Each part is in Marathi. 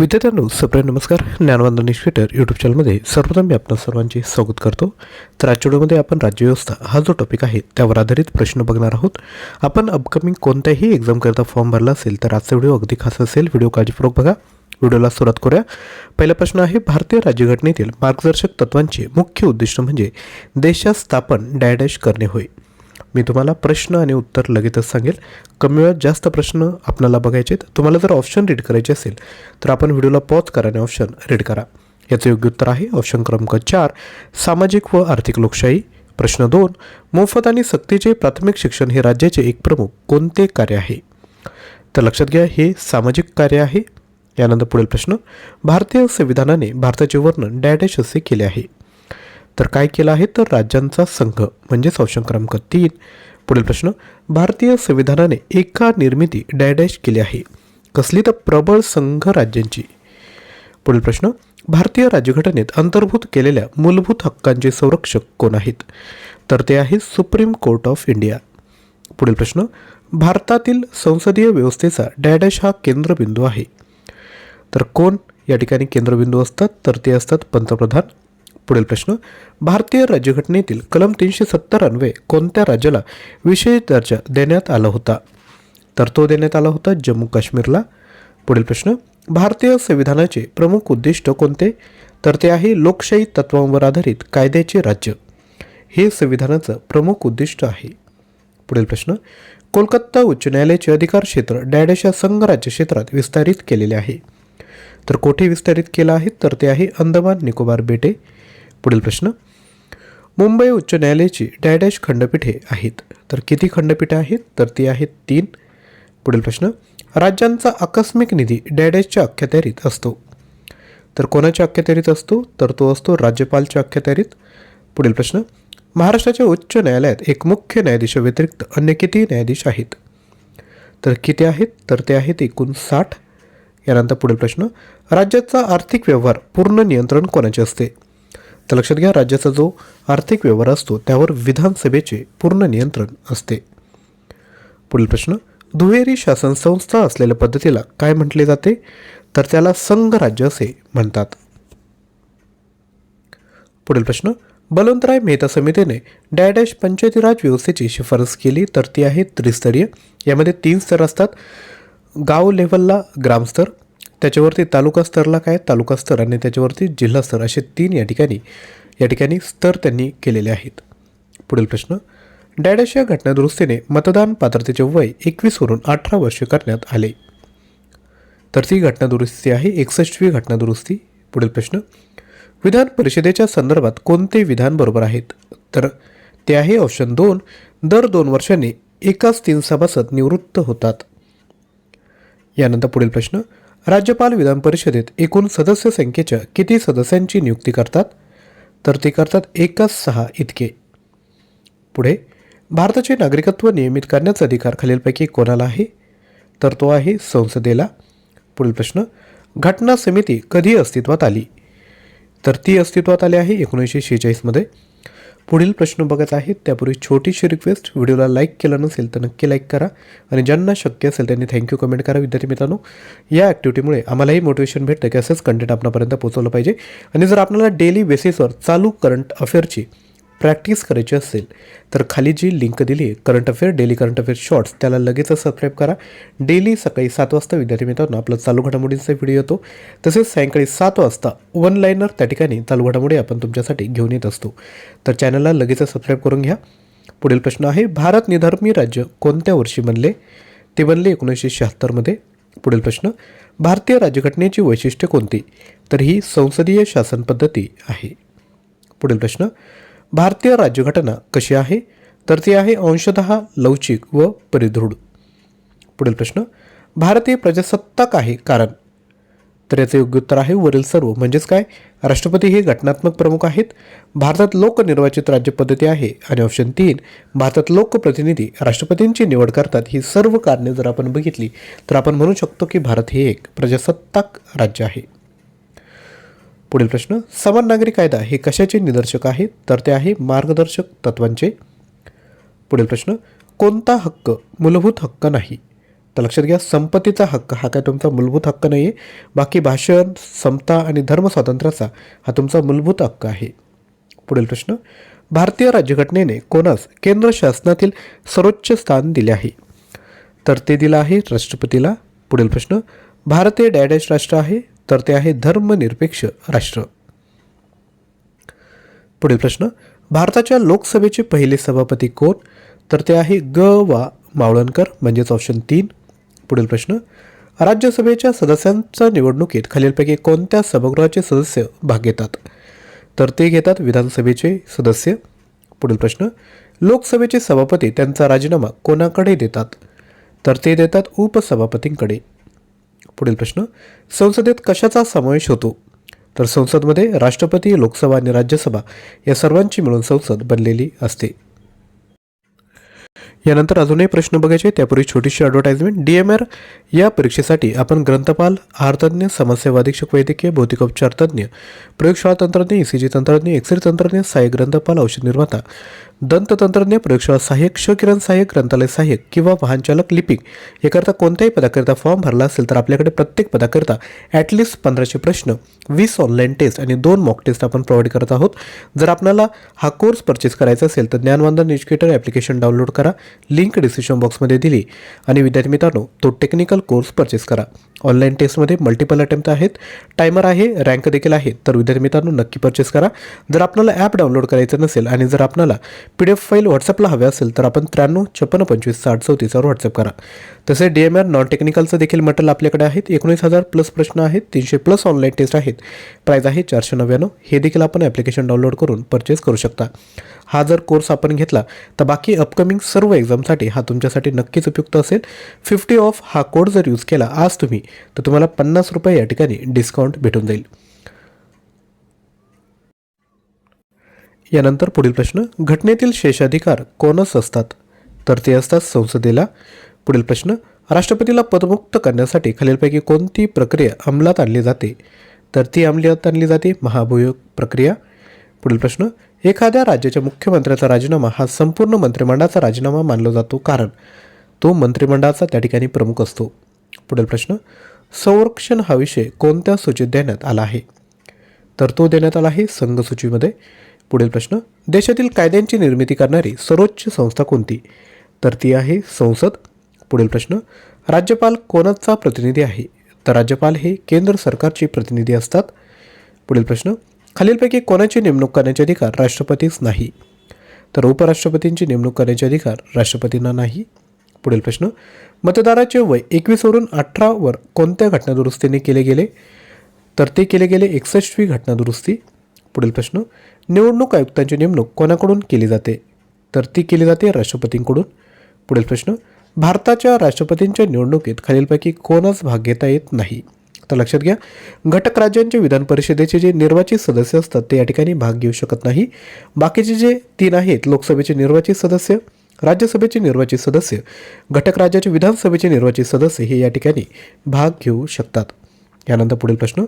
विद्यार्थ्यांनो सप्रे नमस्कार. ज्ञानवंद ट्विटर यूट्यूब चॅनलमध्ये सर्वप्रथम मी आपण सर्वांचे स्वागत करतो. तर आजच्या व्हिडिओमध्ये आपण राज्यव्यवस्था हा जो टॉपिक आहे त्यावर आधारित प्रश्न बघणार आहोत. आपण अपकमिंग कोणत्याही एक्झामकरिता फॉर्म भरला असेल तर आजचा व्हिडिओ अगदी खास असेल. व्हिडिओ काळजीपूर्वक बघा. व्हिडिओला सुरुवात करूया. पहिला प्रश्न आहे भारतीय राज्यघटनेतील मार्गदर्शक तत्वांचे मुख्य उद्दिष्ट म्हणजे देशात स्थापन डॅडॅश करणे होय. मी तुम्हाला प्रश्न आणि उत्तर लगेचच सांगेल. कमी वेळात जास्त प्रश्न आपल्याला बघायचे आहेत. तुम्हाला जर ऑप्शन रीड करायचे असेल तर आपण व्हिडिओला पॉज करा आणि ऑप्शन रीड करा. याचं योग्य उत्तर आहे ऑप्शन क्रमांक चार सामाजिक व आर्थिक लोकशाही. प्रश्न दोन मोफत आणि सक्तीचे प्राथमिक शिक्षण हे राज्याचे एक प्रमुख कोणते कार्य आहे? तर लक्षात घ्या हे सामाजिक कार्य आहे. यानंतर पुढील प्रश्न भारतीय संविधानाने भारताचे वर्णन डॅडॅश असे केले आहे. तर काय केलं आहे? तर राज्यांचा संघ म्हणजेच ऑप्शन क्रमांक तीन. पुढील प्रश्न भारतीय संविधानाने एका निर्मिती डॅडॅश केली आहे. कसली? तर प्रबळ संघ राज्यांची. पुढील प्रश्न भारतीय राज्यघटनेत अंतर्भूत केलेल्या मूलभूत हक्कांचे संरक्षक कोण आहेत? तर ते आहे सुप्रीम कोर्ट ऑफ इंडिया. पुढील प्रश्न भारतातील संसदीय व्यवस्थेचा डॅडॅश हा केंद्रबिंदू आहे. तर कोण? या ठिकाणी केंद्रबिंदू असतात. तर ते असतात पंतप्रधान पुढील प्रश्न भारतीय राज्यघटनेतील कलम तीनशे सत्तर अन्वये कोणत्या राज्याला विशेष दर्जा देण्यात आला होता? तर तो देण्यात आला होता जम्मू काश्मीरला. पुढील प्रश्न भारतीय संविधानाचे प्रमुख उद्दिष्ट कोणते? तर ते आहे लोकशाही तत्वांवर आधारित कायद्याचे राज्य. हे संविधानाचं प्रमुख उद्दिष्ट आहे. पुढील प्रश्न कोलकाता उच्च न्यायालयाचे अधिकार क्षेत्र डॅडॅश संघराज्य क्षेत्रात विस्तारित केलेले आहे. तर कोठे विस्तारित केलं आहे? तर ते आहे अंदमान निकोबार बेटे. पुढील प्रश्न. मुंबई उच्च न्यायालयाची डॅडॅश खंडपीठे आहेत. तर किती खंडपीठे आहेत? तर ती आहेत तीन. पुढील प्रश्न. राज्यांचा आकस्मिक निधी डॅडॅशच्या अख्यात्यारीत असतो. तर कोणाच्या अख्यात्यारीत असतो? तर तो असतो राज्यपालच्या अख्यात्यारीत पुढील प्रश्न. महाराष्ट्राच्या उच्च न्यायालयात एक मुख्य न्यायाधीशाव्यतिरिक्त अन्य किती न्यायाधीश आहेत? तर किती आहेत? तर ते आहेत एकूण साठ. यानंतर पुढील प्रश्न. राज्याचा आर्थिक व्यवहार पूर्ण नियंत्रण कोणाचे असते? तर लक्षात घ्या राज्याचा जो आर्थिक व्यवहार असतो त्यावर विधानसभेचे पूर्ण नियंत्रण असते. पुढील प्रश्न दुहेरी शासन संस्था असलेल्या पद्धतीला काय म्हटले जाते? तर त्याला संघ राज्य असे म्हणतात. पुढील प्रश्न बलवंतराय मेहता समितीने डॅडॅश पंचायती राज व्यवस्थेची शिफारस केली तर ती आहे त्रिस्तरीय. यामध्ये तीन स्तर असतात. गाव लेव्हलला ग्रामस्तर त्याच्यावरती तालुका स्तरला काय? तालुका स्तर आणि त्याच्यावरती जिल्हा स्तर असे तीन या ठिकाणी या ठिकाणी स्तर त्यांनी केलेले आहेत. पुढील प्रश्न. डॅडॅश या घटनादुरुस्तीने मतदान पात्रतेचे वय एकवीसवरून अठरा वर्षे करण्यात आले. तर ती घटनादुरुस्ती आहे एकसष्टवी घटनादुरुस्ती पुढील प्रश्न. विधान परिषदेच्या संदर्भात कोणते विधान बरोबर आहेत? तर ते आहे ऑप्शन दोन. दर दोन वर्षांनी एकाच तीन सभासद निवृत्त होतात. यानंतर पुढील प्रश्न. राज्यपाल विधान परिषदेत एकूण सदस्य संख्येच्या किती सदस्यांची नियुक्ती करतात? तर ते करतात एकच सहा इतके. पुढे भारताचे नागरिकत्व नियमित करण्याचा अधिकार खालीलपैकी कोणाला आहे? तर तो आहे संसदेला. पुढील प्रश्न घटना समिती कधी अस्तित्वात आली? तर ती अस्तित्वात आली आहे एकोणीसशे शेहेचाळीसमध्ये. पुढील प्रश्न बघत आहेत. त्यापूर्वी छोटीशी रिक्वेस्ट व्हिडिओला लाईक केलं नसेल तर नक्की लाईक करा. आणि ज्यांना शक्य असेल त्यांनी थँक्यू कमेंट करा. विद्यार्थी मित्रांनो या ॲक्टिव्हिटीमुळे आम्हालाही मोटिवेशन भेटतं की असंच कंटेंट आपणापर्यंत पोहोचवलं पाहिजे. आणि जर आपल्याला डेली बेसिसवर चालू करंट अफेअरची प्रॅक्टिस करायची असेल तर खाली जी लिंक दिली current affair daily current affair shorts त्याला लगेच सबस्क्राईब करा. डेली सकाळी सात वाजता विद्यार्थी मित्रांनो आपला चालू घडामोडींचा व्हिडिओ येतो. तसेच सायंकाळी सात वाजता वन लाईनर त्या ठिकाणी चालू घडामोडी आपण तुमच्यासाठी घेऊन येत असतो. तर चॅनलला लगेच सबस्क्राईब करून घ्या. पुढील प्रश्न आहे भारत निधर्मी राज्य कोणत्या वर्षी बनले? ते बनले एकोणीसशे शहात्तरमध्ये पुढील प्रश्न भारतीय राज्यघटनेची वैशिष्ट्य कोणती? तर ही संसदीय शासन पद्धती आहे. पुढील प्रश्न भारतीय राज्यघटना कशी आहे? तर ती आहे अंशतः लवचिक व परिदृढ. पुढील प्रश्न भारतीय प्रजासत्ताक आहे कारण? तर याचं योग्य उत्तर आहे वरील सर्व. म्हणजेच काय? राष्ट्रपती हे घटनात्मक प्रमुख आहेत. भारतात लोकनिर्वाचित राज्यपद्धती आहे आणि ऑप्शन तीन भारतात लोकप्रतिनिधी राष्ट्रपतींची निवड करतात ही सर्व कारणे जर आपण बघितली तर आपण म्हणू शकतो की भारत हे एक प्रजासत्ताक राज्य आहे. पुढील प्रश्न समान नागरी कायदा हे कशाचे निदर्शक आहे? तर ते आहे मार्गदर्शक तत्वांचे. पुढील प्रश्न कोणता हक्क मूलभूत हक्क नाही? तर लक्षात घ्या संपत्तीचा हक्क हा काय तुमचा मूलभूत हक्क नाही आहे बाकी भाषण समता आणि धर्म स्वातंत्र्याचा हा तुमचा मूलभूत हक्क आहे. पुढील प्रश्न भारतीय राज्यघटनेने कोणास केंद्र शासनातील सर्वोच्च स्थान दिले आहे? तर ते दिलं आहे राष्ट्रपतीला. पुढील प्रश्न भारत हे डॅडॅश राष्ट्र आहे? तर ते आहे धर्मनिरपेक्ष राष्ट्र. पुढील प्रश्न भारताच्या लोकसभेचे पहिले सभापती कोण? तर ते आहे ग वा मावळणकर म्हणजेच ऑप्शन तीन. पुढील प्रश्न राज्यसभेच्या सदस्यांच्या निवडणुकीत खालीलपैकी कोणत्या सभागृहाचे सदस्य भाग घेतात? तर ते घेतात विधानसभेचे सदस्य. पुढील प्रश्न लोकसभेचे सभापती त्यांचा राजीनामा कोणाकडे देतात? तर ते देतात उपसभापतींकडे. पुढील प्रश्न संसदेत कशाचा समावेश होतो? तर संसदमध्ये राष्ट्रपती लोकसभा आणि राज्यसभा या सर्वांची मिळून संसद बनलेली असते. यानंतर अजूनही प्रश्न बघायचे त्यापूर्वी छोटीशी ॲडव्हर्टाइजमेंट डी एम आर या परीक्षेसाठी आपण ग्रंथपाल आहारतज्ञ समस्या अधीक्षक वैद्यकीय भौतिकोपचार तज्ज्ञ प्रयोगशाळा तंत्रज्ञ ई सी जी तंत्रज्ञ एक्सरे तंत्रज्ञ सहाय्यक ग्रंथपाल औषध निर्माता दंत तंत्रज्ञ प्रयोगशाळा सहाय्यक क्ष किरण सहाय्यक ग्रंथालय सहाय्यक किंवा वाहनचालक लिपिक याकरता कोणत्याही पदाकरिता फॉर्म भरला असेल तर आपल्याकडे प्रत्येक पदाकरिता ॲटलिस्ट पंधराशे प्रश्न वीस ऑनलाईन टेस्ट आणि दोन मॉक टेस्ट आपण प्रोव्हाइड करत आहोत. जर आपल्याला हा कोर्स परचेस करायचा असेल तर ज्ञानवंदन एज्युकेटर ॲप्लिकेशन डाउनलोड करा. लिंक डिस्क्रिप्शन बॉक्समध्ये दिली. आणि विद्यार्थी मित्रांनो तो टेक्निकल कोर्स परचेस करा. ऑनलाईन टेस्टमध्ये मल्टिपल अटेम्प्ट आहेत. टायमर आहे रँक देखील आहे. तर विद्यार्थी मित्रांनो नक्की परचेस करा. जर आपल्याला ॲप डाउनलोड करायचं नसेल आणि जर आपल्याला पी डी एफ फाईल व्हॉट्सअपला हव्या असेल तर आपण त्र्याण्णव छप्पन्न पंचवीस साठ चौतीसवर व्हॉट्सअप करा. तसे डी एम आर नॉन टेक्निकलचं देखील मटेरियल आपल्याकडे आहेत. एकोणीस हजार प्लस प्रश्न आहेत. तीनशे प्लस ऑनलाईन टेस्ट आहेत. प्राईज आहे चारशे नव्याण्णव. हे देखील आपण ॲप्लिकेशन डाउनलोड करून परचेस करू शकता. हा जर कोर्स आपण घेतला तर बाकी अपकमिंग सर्व एक्झामसाठी हा तुमच्यासाठी नक्कीच उपयुक्त असेल. फिफ्टी ऑफ हा कोड जर यूज केला आज तुम्ही तर तुम्हाला पन्नास रुपये या ठिकाणी डिस्काउंट भेटून जाईल. यानंतर पुढील प्रश्न घटनेतील शेषाधिकार कोणच असतात? तर ते असतात संसदेला. पुढील प्रश्न राष्ट्रपतीला पदमुक्त करण्यासाठी खालीलपैकी कोणती प्रक्रिया अंमलात आणली जाते? तर ती अंमलात आणली जाते महाभियोग प्रक्रिया. पुढील प्रश्न एखाद्या राज्याच्या मुख्यमंत्र्याचा राजीनामा हा संपूर्ण मंत्रिमंडळाचा राजीनामा मानला जातो कारण तो मंत्रिमंडळाचा त्या ठिकाणी प्रमुख असतो. पुढील प्रश्न संरक्षण हा विषय कोणत्या सूचीत देण्यात आला आहे? तर तो देण्यात आला आहे संघसूचीमध्ये. पुढील प्रश्न देशातील कायद्यांची निर्मिती करणारी सर्वोच्च संस्था कोणती? तर ती आहे संसद. पुढील प्रश्न राज्यपाल कोणाचा प्रतिनिधी आहे? तर राज्यपाल हे केंद्र सरकारचे प्रतिनिधी असतात. पुढील प्रश्न खालीलपैकी कोणाची नेमणूक करण्याचे अधिकार राष्ट्रपतीच नाही? तर उपराष्ट्रपतींची नेमणूक करण्याचे अधिकार राष्ट्रपतींना नाही. पुढील प्रश्न मतदाराचे वय एकवीसवरून अठरावर कोणत्या घटनादुरुस्तीने केले गेले? तर ते केले गेले एकसष्टवी घटनादुरुस्ती. पुढील प्रश्न निवडणूक आयुक्तांची नेमणूक कोणाकडून केली जाते? तर ती केली जाते राष्ट्रपतींकडून. पुढील प्रश्न भारताच्या राष्ट्रपतींच्या निवडणुकीत खालीलपैकी कोणाच भाग घेता येत नाही? तर लक्षात घ्या घटक राज्यांचे विधान परिषदेचे जे निर्वाचित सदस्य असतात ते या ठिकाणी भाग घेऊ शकत नाही. बाकीचे जे तीन आहेत लोकसभेचे निर्वाचित सदस्य राज्यसभेचे निर्वाचित सदस्य घटक राज्याचे विधानसभेचे निर्वाचित सदस्य हे या ठिकाणी भाग घेऊ शकतात. यानंतर पुढील प्रश्न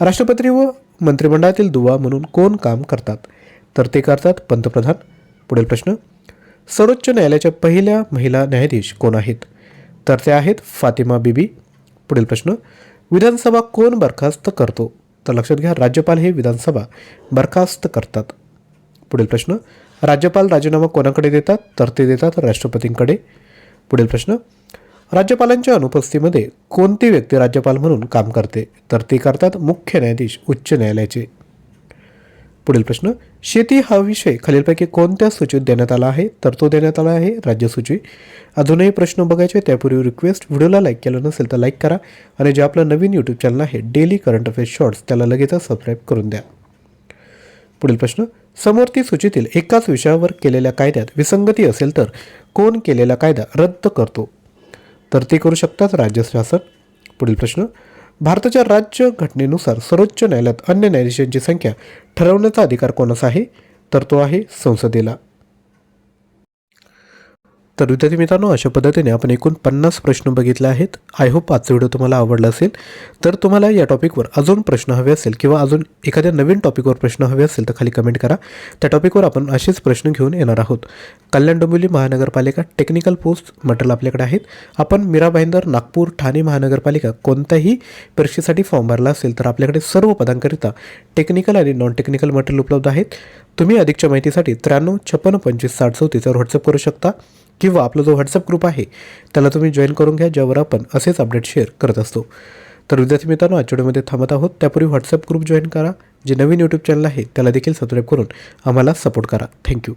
राष्ट्रपती व मंत्रिमंडळातील दुवा म्हणून कोण काम करतात? तर ते करतात पंतप्रधान. पुढील प्रश्न. सर्वोच्च न्यायालयाच्या पहिल्या महिला न्यायाधीश कोण आहेत? तर त्या आहेत फातिमा बीबी. पुढील प्रश्न. विधानसभा कोण बरखास्त करतो? तर लक्षात घ्या राज्यपाल हे विधानसभा बरखास्त करतात. पुढील प्रश्न. राज्यपाल राजीनामा कोणाकडे देतात? तर ते देतात राष्ट्रपतींकडे. पुढील प्रश्न. राज्यपालांच्या अनुपस्थितीमध्ये कोणती व्यक्ती राज्यपाल म्हणून काम करते? तर ते करतात मुख्य न्यायाधीश उच्च न्यायालयाचे. पुढील प्रश्न शेती हा विषय खालीलपैकी कोणत्या सूचीत देण्यात आला आहे? तर तो देण्यात आला आहे राज्यसूची. अजूनही प्रश्न बघायचे त्यापूर्वी रिक्वेस्ट व्हिडिओला लाईक केलं नसेल तर लाईक करा. आणि जे आपलं नवीन यूट्यूब चॅनल आहे डेली करंट अफेअर्स शॉर्ट्स त्याला लगेचच सबस्क्राईब करून द्या. पुढील प्रश्न समोरती सूचीतील एकाच विषयावर केलेल्या कायद्यात विसंगती असेल तर कोण केलेला कायदा रद्द करतो? तर ते करू शकतात राज्य शासन. पुढील प्रश्न भारताच्या राज्य घटनेनुसार सर्वोच्च न्यायालयात अन्य न्यायाधीशांची संख्या ठरवण्याचा अधिकार कोणाचा आहे? तर तो आहे संसदेला. तर विद्यार्थी मित्रांनो अशा पद्धतीने आपण एकूण पन्नास प्रश्न बघितले आहेत. आय होप आजचा व्हिडिओ तुम्हाला आवडला असेल. तर तुम्हाला या टॉपिकवर अजून प्रश्न हवे असेल किंवा अजून एखाद्या नवीन टॉपिकवर प्रश्न हवे असेल तर खाली कमेंट करा. त्या टॉपिकवर आपण असेच प्रश्न घेऊन येणार आहोत. कल्याण डोंबिवली महानगरपालिका टेक्निकल पोस्ट मटेरियल आपल्याकडे आहेत. आपण मीरा भाईंदर नागपूर ठाणे महानगरपालिका कोणत्याही परीक्षेसाठी फॉर्म भरला असेल तर आपल्याकडे सर्व पदांकरिता टेक्निकल आणि नॉन टेक्निकल मटेरियल उपलब्ध आहेत. तुम्ही अधिकच्या माहितीसाठी त्र्याण्णव छप्पन्न पंचवीस साठ चौतीसवर व्हॉट्सअप करू शकता किंवा आपला जो व्हॉट्सअप ग्रुप आहे त्याला तुम्ही जॉईन करून घ्या ज्यावर आपण असेच अपडेट शेअर करत असतो. तर विद्यार्थी मित्रांनो आठवड्यामध्ये थांबत आहोत. त्यापूर्वी व्हॉट्सअप ग्रुप जॉईन करा. जे नवीन यूट्यूब चॅनल आहे त्याला देखील सबस्क्राईब करून आम्हाला सपोर्ट करा. थँक्यू